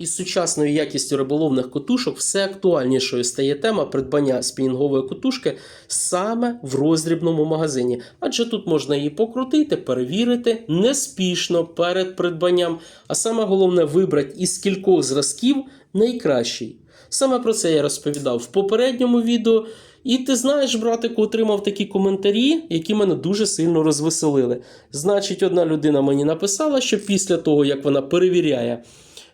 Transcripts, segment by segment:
Із сучасною якістю риболовних котушок все актуальнішою стає тема придбання спінінгової котушки саме в роздрібному магазині, адже тут можна її покрутити, перевірити неспішно перед придбанням, а саме головне вибрати із кількох зразків найкращий. Саме про це я розповідав в попередньому відео. І ти знаєш, братику, отримав такі коментарі, які мене дуже сильно розвеселили. Значить, одна людина мені написала, що після того, як вона перевіряє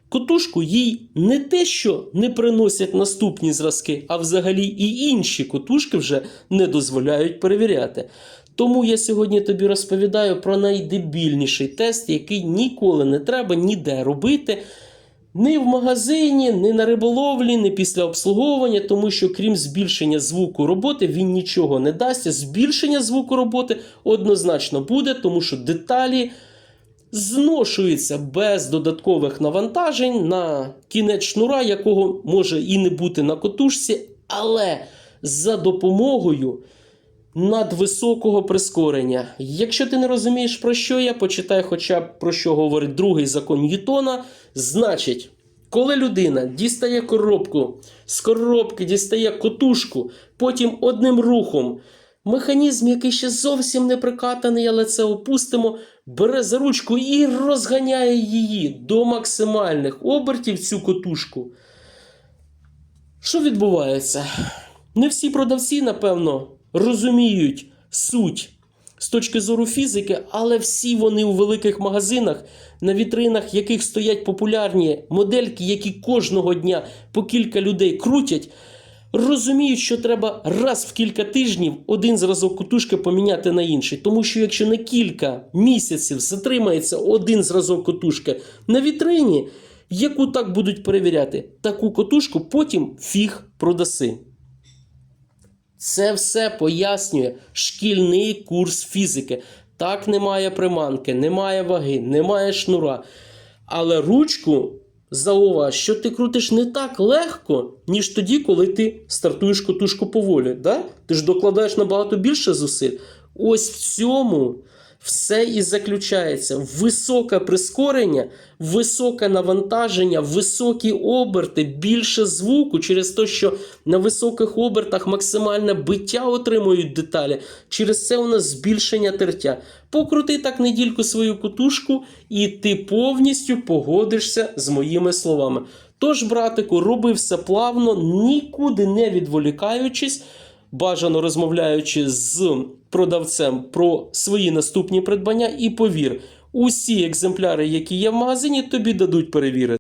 котушку, їй не те, що не приносять наступні зразки, а взагалі і інші котушки вже не дозволяють перевіряти. Тому я сьогодні тобі розповідаю про найдебільніший тест, який ніколи не треба ніде робити. Ні в магазині, ні на риболовлі, ні після обслуговування, тому що крім збільшення звуку роботи, він нічого не дасть. Збільшення звуку роботи однозначно буде, тому що деталі зношуються без додаткових навантажень на кінець шнура, якого може і не бути на котушці, але за допомогою надвисокого прискорення. Якщо ти не розумієш, про що я, почитай хоча б про що говорить другий закон Ньютона. Значить, коли людина дістає коробку, з коробки дістає котушку, потім одним рухом. Механізм, який ще зовсім не прикатаний, але це опустимо, бере за ручку і розганяє її до максимальних обертів цю котушку. Що відбувається? Не всі продавці, напевно, розуміють суть з точки зору фізики, але всі вони у великих магазинах, на вітринах яких стоять популярні модельки, які кожного дня по кілька людей крутять, розуміють, що треба раз в кілька тижнів один зразок котушки поміняти на інший. Тому що якщо на кілька місяців затримається один зразок котушки на вітрині, яку так будуть перевіряти, таку котушку потім фіг продаси. Це все пояснює шкільний курс фізики. Так немає приманки, немає ваги, немає шнура. Але ручку зауваж, що ти крутиш не так легко, ніж тоді, коли ти стартуєш котушку поволі. Да? Ти ж докладаєш набагато більше зусиль. Ось в цьому все і заключається. Високе прискорення, високе навантаження, високі оберти, більше звуку через те, що на високих обертах максимальне биття отримують деталі. Через це у нас збільшення тертя. Покрути так недільку свою кутушку, і ти повністю погодишся з моїми словами. Тож, братику, роби все плавно, нікуди не відволікаючись бажано розмовляючи з продавцем про свої наступні придбання, і повір, усі екземпляри, які є в магазині, тобі дадуть перевірити.